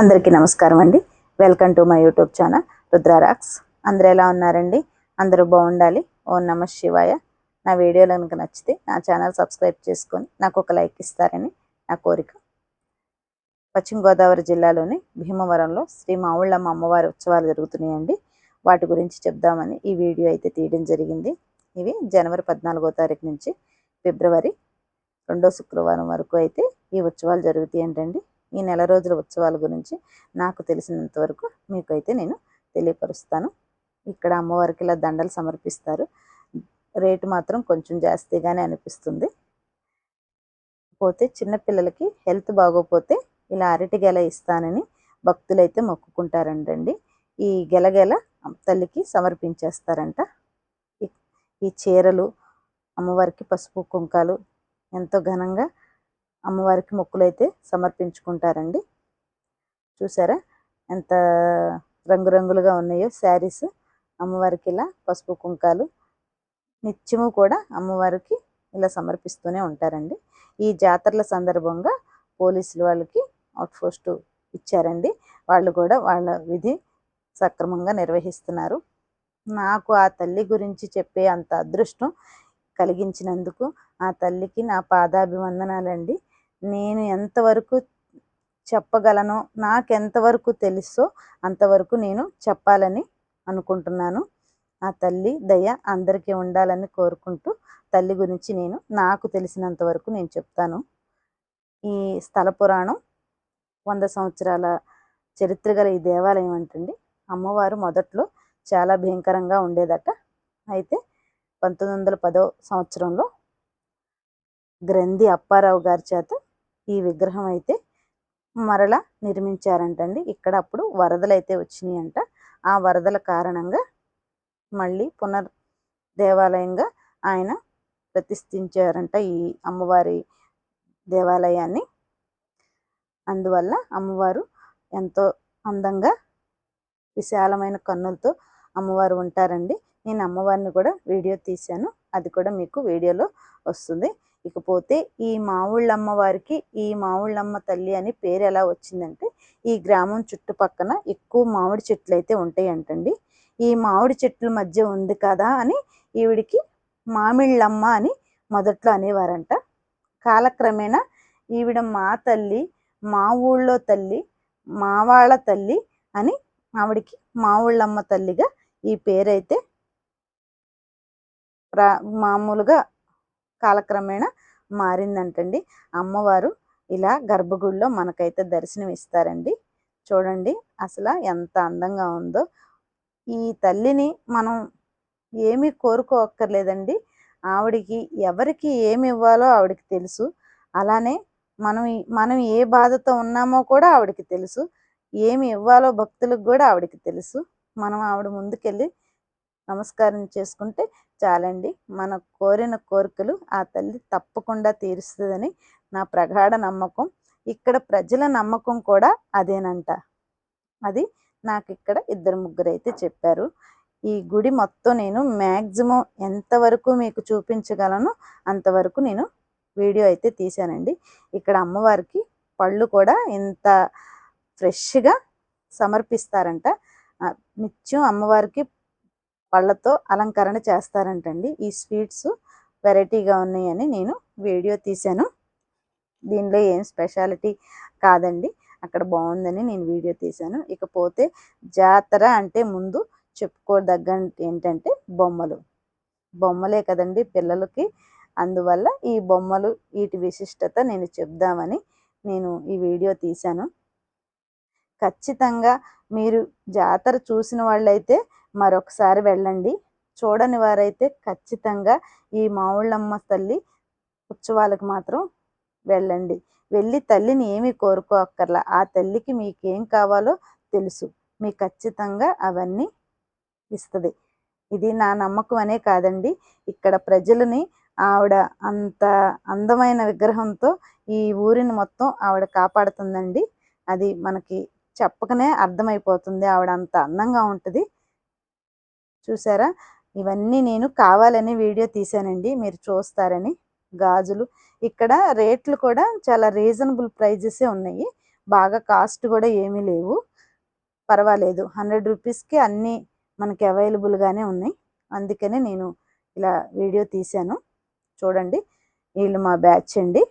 అందరికీ నమస్కారం అండి. Welcome to my YouTube channel Rudra rocks అందరూ ఎలా ఉన్నారండి? అందరూ బాగుండాలి. ఓం నమ శివాయ. నా వీడియోలు కనుక నచ్చితే నా ఛానల్ సబ్స్క్రైబ్ చేసుకొని నాకు ఒక లైక్ ఇస్తారని నా కోరిక. పశ్చిమ గోదావరి జిల్లాలోని భీమవరంలో శ్రీ మావుళ్ళమ్మ అమ్మవారి ఉత్సవాలు జరుగుతున్నాయండి. వాటి గురించి చెప్దామని ఈ వీడియో అయితే తీయడం జరిగింది. ఇవి జనవరి పద్నాలుగో తారీఖు నుంచి ఫిబ్రవరి రెండో శుక్రవారం వరకు అయితే ఈ ఉత్సవాలు జరుగుతాయి ఏంటండి ఈ నెల రోజుల ఉత్సవాల గురించి నాకు తెలిసినంత వరకు మీకు అయితే నేను తెలియపరుస్తాను. ఇక్కడ అమ్మవారికి ఇలా దండలు సమర్పిస్తారు. రేటు మాత్రం కొంచెం జాస్తిగానే అనిపిస్తుంది. పోతే చిన్నపిల్లలకి హెల్త్ బాగోపోతే ఇలా అరటి గెల ఇస్తానని భక్తులైతే మొక్కుకుంటారంటండి ఈ గెలగెల తల్లికి సమర్పించేస్తారంట. ఈ చీరలు అమ్మవారికి పసుపు కుంకాలు ఎంతో ఘనంగా అమ్మవారికి మొక్కులైతే సమర్పించుకుంటారండి. చూసారా? ఎంత రంగురంగులుగా ఉన్నాయో శారీస్. అమ్మవారికి ఇలా పసుపు కుంకాలు. నిత్యము కూడా అమ్మవారికి ఇలా సమర్పిస్తూనే ఉంటారండి. ఈ జాతరల సందర్భంగా పోలీసులు వాళ్ళకి అవుట్పోస్ట్ ఇచ్చారండి. వాళ్ళు కూడా వాళ్ళ విధి సక్రమంగా నిర్వహిస్తున్నారు. నాకు ఆ తల్లి గురించి చెప్పే అంత అదృష్టం కలిగించినందుకు ఆ తల్లికి నా పాదాభివందనాలండి. నేను ఎంతవరకు చెప్పగలను నాకు ఎంతవరకు తెలుసో అంతవరకు నేను చెప్పాలని అనుకుంటున్నాను. ఆ తల్లి దయ అందరికీ ఉండాలని కోరుకుంటూ తల్లి గురించి నేను నాకు తెలిసినంత వరకు నేను చెప్తాను. ఈ స్థల పురాణం వంద సంవత్సరాల చరిత్ర గల ఈ దేవాలయం అంటండి. అమ్మవారు మొదట్లో చాలా భయంకరంగా ఉండేదట. అయితే పంతొమ్మిది వందల పదో సంవత్సరంలో గ్రంథి అప్పారావు గారి చేత ఈ విగ్రహం అయితే మరల నిర్మించారంటండి. ఇక్కడ అప్పుడు వరదలు అయితే వచ్చినాయంట. ఆ వరదల కారణంగా మళ్ళీ పునర్ దేవాలయంగా ఆయన ప్రతిష్ఠించారంట ఈ అమ్మవారి దేవాలయాన్ని. అందువల్ల అమ్మవారు ఎంతో అందంగా విశాలమైన కన్నులతో అమ్మవారు ఉంటారండి. నేను అమ్మవారిని కూడా వీడియో తీశాను. అది కూడా మీకు వీడియోలో వస్తుంది. ఇకపోతే ఈ మావుళ్ళ అమ్మవారికి ఈ మావుళ్ళమ్మ తల్లి అని పేరు ఎలా వచ్చిందంటే ఈ గ్రామం చుట్టుపక్కన ఎక్కువ మామిడి చెట్లు అయితే ఉంటాయంటండి. ఈ మామిడి చెట్ల మధ్య ఉంది కదా అని ఈవిడికి మామిళ్ళమ్మ అని మొదట్లో అనేవారంట. కాలక్రమేణా ఈవిడ మా తల్లి మా ఊళ్ళో తల్లి మావాళ్ళ తల్లి అని ఆవిడికి మావుళ్ళమ్మ తల్లిగా ఈ పేరైతే ప్రా మామూలుగా కాలక్రమేణా మారిందంటండి. అమ్మవారు ఇలా గర్భగుడిలో మనకైతే దర్శనం ఇస్తారండి చూడండి అసలు ఎంత అందంగా ఉందో. ఈ తల్లిని మనం ఏమీ కోరుకోక్కర్లేదండి. ఆవిడికి ఎవరికి ఏమి ఇవ్వాలో ఆవిడకి తెలుసు. అలానే మనం మనం ఏ బాధతో ఉన్నామో కూడా ఆవిడకి తెలుసు. ఏమి ఇవ్వాలో భక్తులకు కూడా ఆవిడకి తెలుసు. మనం ఆవిడ ముందుకెళ్ళి నమస్కారం చేసుకుంటే చాలండి. మన కోరిన కోరికలు ఆ తల్లి తప్పకుండా తీరుస్తుందని నా ప్రగాఢ నమ్మకం. ఇక్కడ ప్రజల నమ్మకం కూడా అదేనంట. అది నాకు ఇక్కడ ఇద్దరు ముగ్గురు అయితే చెప్పారు. ఈ గుడి మొత్తం నేను మ్యాక్సిమం ఎంతవరకు మీకు చూపించగలను అంతవరకు నేను వీడియో అయితే తీశానండి. ఇక్కడ అమ్మవారికి పళ్ళు కూడా ఇంత ఫ్రెష్గా సమర్పిస్తారంట. నిత్యం అమ్మవారికి పళ్ళతో అలంకరణ చేస్తారంటండి. ఈ స్వీట్స్ వెరైటీగా ఉన్నాయని నేను వీడియో తీశాను. దీనిలో ఏం స్పెషాలిటీ కాదండి. అక్కడ బాగుందని నేను వీడియో తీశాను. ఇకపోతే జాతర అంటే ముందు చెప్పుకోదగ్గ ఏంటంటే బొమ్మలు. బొమ్మలే కదండి పిల్లలకి. అందువల్ల ఈ బొమ్మలు వీటి విశిష్టత నేను చెప్దామని నేను ఈ వీడియో తీశాను. ఖచ్చితంగా మీరు జాతర చూసిన వాళ్ళైతే మరొకసారి వెళ్ళండి. చూడని వారైతే ఖచ్చితంగా ఈ మావుళ్ళమ్మ తల్లి ఉత్సవాలకు మాత్రం వెళ్ళండి. వెళ్ళి తల్లిని ఏమీ కోరుకోక్కర్లా ఆ తల్లికి మీకేం కావాలో తెలుసు. మీకు ఖచ్చితంగా అవన్నీ ఇస్తుంది. ఇది నా నమ్మకం అనే కాదండి. ఇక్కడ ప్రజలని ఆవిడ అంత అందమైన విగ్రహంతో ఈ ఊరిని మొత్తం ఆవిడ కాపాడుతుందండి. అది మనకి చెప్పకనే అర్థమైపోతుంది. ఆవిడ అంత అందంగా ఉంటుంది. చూసారా? ఇవన్నీ నేను కావాలని వీడియో తీశానండి. మీరు చూస్తారని. గాజులు. ఇక్కడ రేట్లు కూడా చాలా రీజనబుల్ ప్రైజెసే ఉన్నాయి. బాగా కాస్ట్ కూడా ఏమీ లేవు. పర్వాలేదు. హండ్రెడ్ రూపీస్కి అన్నీ మనకి అవైలబుల్గానే ఉన్నాయి. అందుకనే నేను ఇలా వీడియో తీశాను. చూడండి. వీళ్ళు మా బ్యాచ్ అండి.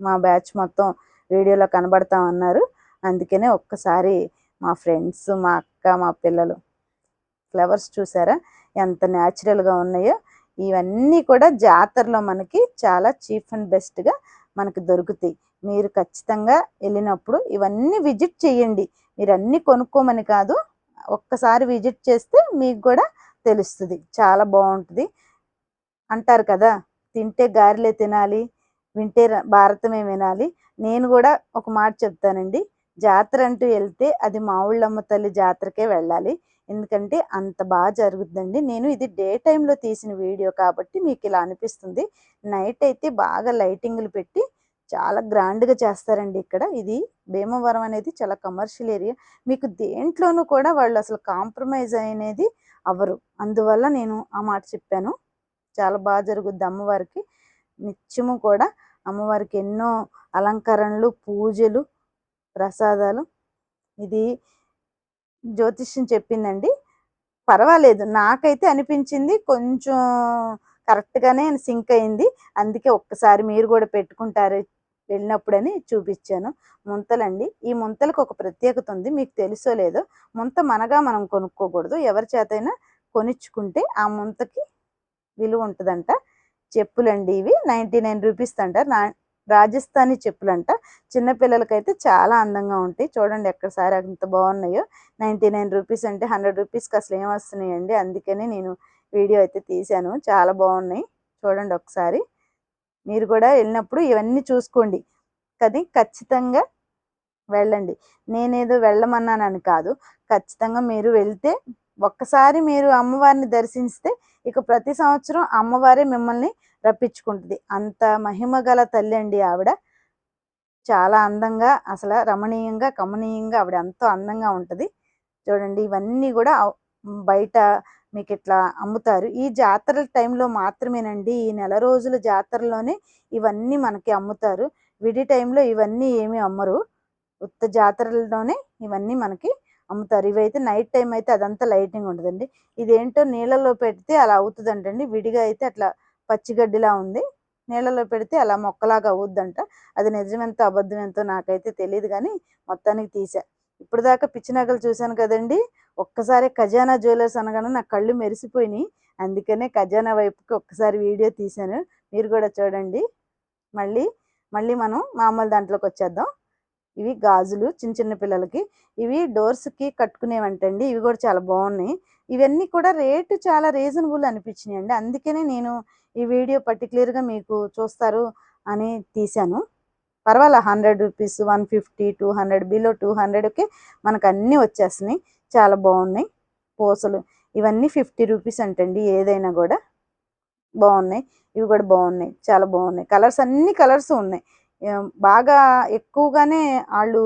మా బ్యాచ్ మొత్తం వీడియోలో కనబడతామన్నారు. అందుకనే ఒక్కసారి మా ఫ్రెండ్స్ మా అక్క మా పిల్లలు ఫ్లవర్స్ చూసారా? ఎంత న్యాచురల్గా ఉన్నాయో. ఇవన్నీ కూడా జాతరలో మనకి చాలా చీఫ్ అండ్ బెస్ట్గా మనకి దొరుకుతాయి. మీరు ఖచ్చితంగా వెళ్ళినప్పుడు ఇవన్నీ విజిట్ చేయండి. మీరు అన్నీ కొనుక్కోమని కాదు ఒక్కసారి విజిట్ చేస్తే మీకు కూడా తెలుస్తుంది. చాలా బాగుంటుంది. అంటారు కదా తింటే గారెలే తినాలి వింటే భారతమే వినాలి. నేను కూడా ఒక మాట చెప్తానండి. జాతర అంటూ వెళ్తే అది మా ఊళ్ళమ్మ తల్లి జాతరకే వెళ్ళాలి. ఎందుకంటే అంత బాగా జరుగుతుందండి నేను ఇది డే టైంలో తీసిన వీడియో కాబట్టి మీకు ఇలా అనిపిస్తుంది. నైట్ అయితే బాగా లైటింగ్లు పెట్టి చాలా గ్రాండ్గా చేస్తారండి ఇక్కడ. ఇది భీమవరం అనేది చాలా కమర్షియల్ ఏరియా. మీకు దేంట్లోనూ కూడా వాళ్ళు అసలు కాంప్రమైజ్ అనేది అవ్వరు. అందువల్ల నేను ఆ మాట చెప్పాను. చాలా బాగా జరుగుద్ది అమ్మవారికి. నిత్యము కూడా అమ్మవారికి ఎన్నో అలంకరణలు పూజలు ప్రసాదాలు. ఇది జ్యోతిష్యం చెప్పిందండి. పర్వాలేదు నాకైతే అనిపించింది కొంచెం కరెక్ట్గానే సింక్ అయింది. అందుకే ఒక్కసారి మీరు కూడా పెట్టుకుంటారు వెళ్ళినప్పుడని చూపించాను. ముంతలండి. ఈ ముంతలకు ఒక ప్రత్యేకత ఉంది మీకు తెలుసో లేదో. ముంత మనగా మనం కొనుక్కోకూడదు. ఎవరి చేతైనా కొనిచ్చుకుంటే ఆ ముంతకి విలువ ఉంటుందంట. చెప్పులండి ఇవి. నైంటీ నైన్ రూపీస్ అంటారు నా రాజస్థానీ చెప్పులంట. చిన్నపిల్లలకైతే చాలా అందంగా ఉంటాయి. చూడండి ఎక్కడసారి అంత బాగున్నాయో. నైంటీ నైన్ రూపీస్ అంటే హండ్రెడ్ రూపీస్కి అసలు ఏం వస్తున్నాయండి? అందుకని నేను వీడియో అయితే తీశాను. చాలా బాగున్నాయి. చూడండి ఒకసారి. మీరు కూడా వెళ్ళినప్పుడు ఇవన్నీ చూసుకోండి. కానీ ఖచ్చితంగా వెళ్ళండి. నేనేదో వెళ్ళమన్నానని కాదు. ఖచ్చితంగా మీరు వెళ్తే ఒక్కసారి మీరు అమ్మవారిని దర్శిస్తే ఇక ప్రతి సంవత్సరం అమ్మవారే మిమ్మల్ని రప్పించుకుంటుంది. అంత మహిమ గల తల్లి అండి ఆవిడ. చాలా అందంగా అసలు రమణీయంగా కమనీయంగా ఆవిడ ఎంతో అందంగా ఉంటుంది. చూడండి ఇవన్నీ కూడా బయట మీకు ఇట్లా అమ్ముతారు. ఈ జాతరల టైంలో మాత్రమేనండి ఈ నెల రోజుల జాతరలోనే ఇవన్నీ మనకి అమ్ముతారు. విడి టైంలో ఇవన్నీ ఏమీ అమ్మరు. ఉత్త జాతరలోనే ఇవన్నీ మనకి అమ్ముతారు. ఇవైతే నైట్ టైం అయితే అదంతా లైటింగ్ ఉండదండి ఇదేంటో నీళ్ళలో పెడితే అలా అవుతుందంటండి. విడిగా అయితే అట్లా పచ్చిగడ్డిలా ఉంది. నీళ్ళలో పెడితే అలా మొక్కలాగా అవుద్దంట. అది నిజమెంతో అబద్ధం ఎంతో నాకైతే తెలియదు కానీ మొత్తానికి తీసా. ఇప్పుడు దాకా పిచ్చి నగలు చూశాను కదండి. ఒక్కసారి ఖజానా జ్యువెలర్స్ అనగానే నా కళ్ళు మెరిసిపోయినాయి. అందుకనే ఖజానా వైపుకి ఒక్కసారి వీడియో తీశాను. మీరు కూడా చూడండి. మళ్ళీ మళ్ళీ మనం మామూలు దాంట్లోకి వచ్చేద్దాం. ఇవి గాజులు చిన్న చిన్న పిల్లలకి. ఇవి డోర్స్కి కట్టుకునేవంటండి. ఇవి కూడా చాలా బాగున్నాయి. ఇవన్నీ కూడా రేటు చాలా రీజనబుల్ అనిపించినాయి అండి అందుకనే నేను ఈ వీడియో పర్టికులర్గా మీకు చూస్తారు అని తీశాను. పర్వాలా hundred rupees one fifty two hundred below two హండ్రెడ్కి మనకు అన్నీ వచ్చేస్తున్నాయి. చాలా బాగున్నాయి పూసలు. ఇవన్నీ ఫిఫ్టీ రూపీస్ అంటండి ఏదైనా కూడా. బాగున్నాయి. ఇవి కూడా బాగున్నాయి. చాలా బాగున్నాయి. కలర్స్ అన్ని కలర్స్ ఉన్నాయి. బాగా ఎక్కువగానే వాళ్ళు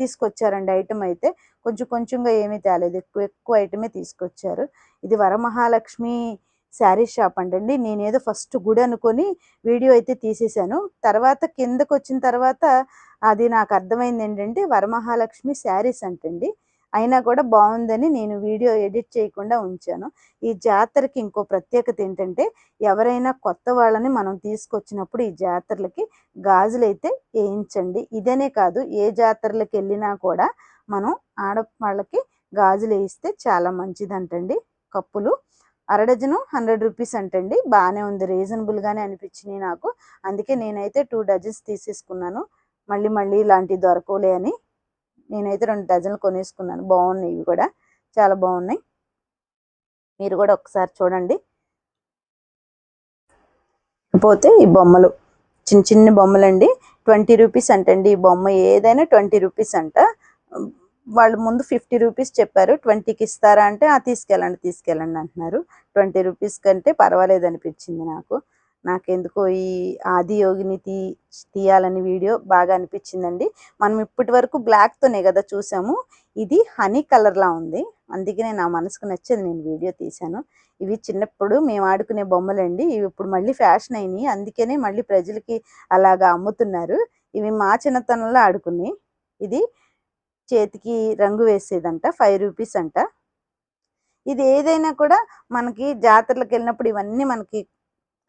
తీసుకొచ్చారండి ఐటమ్ అయితే. కొంచెం కొంచెంగా ఏమీ తేలేదు. ఎక్కువ ఎక్కువ ఐటమే తీసుకొచ్చారు. ఇది వరమహాలక్ష్మి శారీ షాప్ అంటండి నేనేదో ఫస్ట్ గుడి అనుకొని వీడియో అయితే తీసేశాను. తర్వాత కిందకు వచ్చిన తర్వాత అది నాకు అర్థమైంది ఏంటంటే వరమహాలక్ష్మి శారీస్ అంటండి. అయినా కూడా బాగుందని నేను వీడియో ఎడిట్ చేయకుండా ఉంచాను. ఈ జాతరకి ఇంకో ప్రత్యేకత ఏంటంటే ఎవరైనా కొత్త వాళ్ళని మనం తీసుకొచ్చినప్పుడు ఈ జాతరలకి గాజులు అయితే వేయించండి. ఇదనే కాదు ఏ జాతరలకు వెళ్ళినా కూడా మనం ఆడవాళ్ళకి గాజులు వేయిస్తే చాలా మంచిదంటండి. కప్పులు అరడజను హండ్రెడ్ రూపీస్ అంటండి. బాగానే ఉంది. రీజనబుల్గానే అనిపించినాయి నాకు. అందుకే నేనైతే టూ డజన్స్ తీసేసుకున్నాను. మళ్ళీ మళ్ళీ ఇలాంటివి దొరకలే అని నేనైతే రెండు డజన్లు కొనేసుకున్నాను. బాగున్నాయి ఇవి కూడా. చాలా బాగున్నాయి. మీరు కూడా ఒకసారి చూడండి. పోతే ఈ బొమ్మలు. చిన్న చిన్న బొమ్మలండి. ట్వంటీ రూపీస్ అంటండి ఈ బొమ్మ. ఏదైనా ట్వంటీ రూపీస్ అంట. వాళ్ళు ముందు ఫిఫ్టీ రూపీస్ చెప్పారు ట్వంటీకి ఇస్తారా అంటే ఆ తీసుకెళ్ళండి తీసుకెళ్ళండి అంటున్నారు. ట్వంటీ రూపీస్ కంటే పర్వాలేదు అనిపించింది నాకు. నాకెందుకో ఈ ఆది యోగిని తీ తీయాలని వీడియో బాగా అనిపించిందండి. మనం ఇప్పటి వరకు బ్లాక్తోనే కదా చూసాము. ఇది హనీ కలర్లా ఉంది. అందుకనే నా మనసుకు నచ్చేది నేను వీడియో తీశాను. ఇవి చిన్నప్పుడు మేము ఆడుకునే బొమ్మలండి. ఇవి ఇప్పుడు మళ్ళీ ఫ్యాషన్ అయినాయి. అందుకనే మళ్ళీ ప్రజలకి అలాగా అమ్ముతున్నారు. ఇవి మా చిన్నతనంలో ఆడుకున్నాయి ఇది చేతికి రంగు వేసేదంట ఫైవ్ రూపీస్ అంట. ఇది ఏదైనా కూడా మనకి జాతరలకు వెళ్ళినప్పుడు ఇవన్నీ మనకి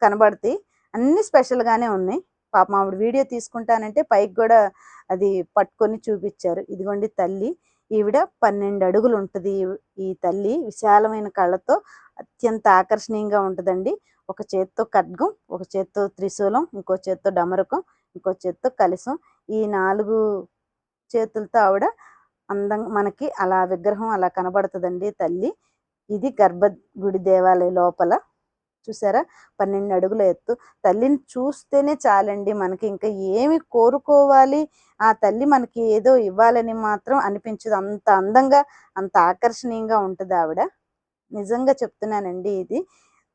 కనబడతాయి. అన్ని స్పెషల్గానే ఉన్నాయి. పాపం ఆవిడ వీడియో తీసుకుంటానంటే పైకి కూడా అది పట్టుకొని చూపించారు. ఇదిగోండి తల్లి ఈవిడ పన్నెండు అడుగులు ఉంటుంది ఈ- ఈ తల్లి. విశాలమైన కళ్ళతో అత్యంత ఆకర్షణీయంగా ఉంటుందండి. ఒక చేత్తో ఖడ్గం ఒక చేత్తో త్రిశూలం ఇంకో చేత్తో డమరకం ఇంకో చేత్తో కలసం ఈ నాలుగు చేతులతో ఆవిడ అందంగా మనకి అలా విగ్రహం అలా కనబడుతుందండి తల్లి. ఇది గర్భగుడి దేవాలయ లోపల. చూసారా? పన్నెండు అడుగుల ఎత్తు. తల్లిని చూస్తేనే చాలండి మనకి. ఇంకా ఏమి కోరుకోవాలి? ఆ తల్లి మనకి ఏదో ఇవ్వాలని మాత్రం అనిపించదు. అంత అందంగా అంత ఆకర్షణీయంగా ఉంటుంది ఆవిడ. నిజంగా చెప్తున్నానండి ఇది.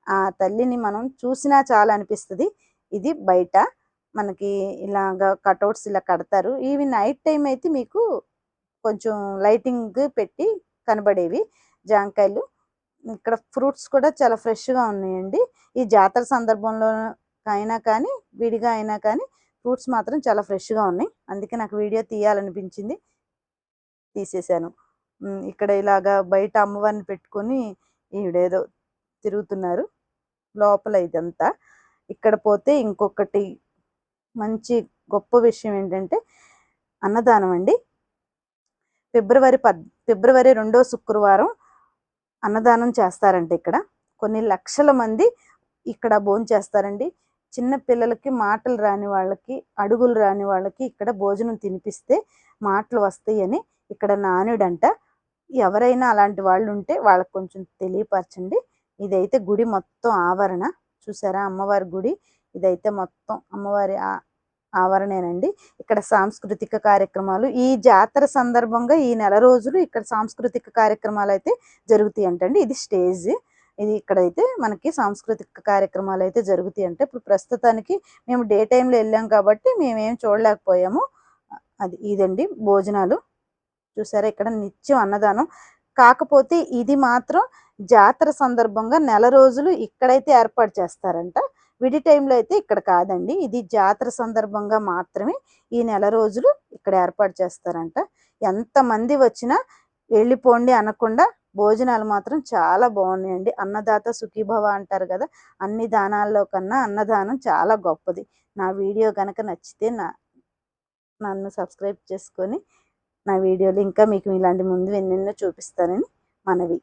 ఆ తల్లిని మనం చూసినా చాలా అనిపిస్తుంది ఇది బయట మనకి ఇలాగా కటౌట్స్ ఇలా కడతారు. ఇవి నైట్ టైం అయితే మీకు కొంచెం లైటింగ్ పెట్టి కనబడేవి జాంకాయలు. ఇక్కడ ఫ్రూట్స్ కూడా చాలా ఫ్రెష్గా ఉన్నాయండి. ఈ జాతర సందర్భంలో అయినా కానీ విడిగా అయినా కానీ ఫ్రూట్స్ మాత్రం చాలా ఫ్రెష్గా ఉన్నాయి. అందుకే నాకు వీడియో తీయాలనిపించింది. తీసేశాను ఇక్కడ ఇలాగా బయట అమ్మవారిని పెట్టుకొని ఈవిడేదో తిరుగుతున్నారు. లోపల ఇదంతా. ఇక్కడ పోతే ఇంకొకటి మంచి గొప్ప విషయం ఏంటంటే అన్నదానం అండి. ఫిబ్రవరి పద్ ఫిబ్రవరి రెండో శుక్రవారం అన్నదానం చేస్తారంట ఇక్కడ. కొన్ని లక్షల మంది ఇక్కడ భోజనం చేస్తారండి. చిన్న పిల్లలకి మాటలు రాని వాళ్ళకి అడుగులు రాని వాళ్ళకి ఇక్కడ భోజనం తినిపిస్తే మాటలు వస్తాయని ఇక్కడ నానుడంట. ఎవరైనా అలాంటి వాళ్ళు ఉంటే వాళ్ళకి కొంచెం తెలియపరచండి. ఇదైతే గుడి మొత్తం ఆవరణ. చూసారా? అమ్మవారి గుడి. ఇదైతే మొత్తం అమ్మవారి ఆవరణేనండి. ఇక్కడ సాంస్కృతిక కార్యక్రమాలు ఈ జాతర సందర్భంగా ఈ నెల రోజులు ఇక్కడ సాంస్కృతిక కార్యక్రమాలు అయితే జరుగుతాయి అంటండి ఇది స్టేజ్. ఇది ఇక్కడైతే మనకి సాంస్కృతిక కార్యక్రమాలు అయితే జరుగుతాయి అంటే ఇప్పుడు ప్రస్తుతానికి మేము డే టైంలో వెళ్ళాం కాబట్టి మేమేం చూడలేకపోయాము. అది ఇదండి భోజనాలు. చూసారా ఇక్కడ నిత్యం అన్నదానం. కాకపోతే ఇది మాత్రం జాతర సందర్భంగా నెల రోజులు ఇక్కడైతే ఏర్పాటు చేస్తారంట. విడి టైంలో అయితే ఇక్కడ కాదండి. ఇది జాతర సందర్భంగా మాత్రమే ఈ నెల రోజులు ఇక్కడ ఏర్పాటు చేస్తారంట. ఎంతమంది వచ్చినా వెళ్ళిపోండి అనకుండా భోజనాలు మాత్రం చాలా బాగున్నాయండి. అన్నదాత సుఖీభవ అంటారు కదా అన్ని దానాల్లో కన్నా అన్నదానం చాలా గొప్పది. నా వీడియో కనుక నచ్చితే నా నన్ను సబ్స్క్రైబ్ చేసుకొని నా వీడియోలు ఇంకా మీకు ఇలాంటి ముందు ఎన్నెన్నో చూపిస్తానని మనవి.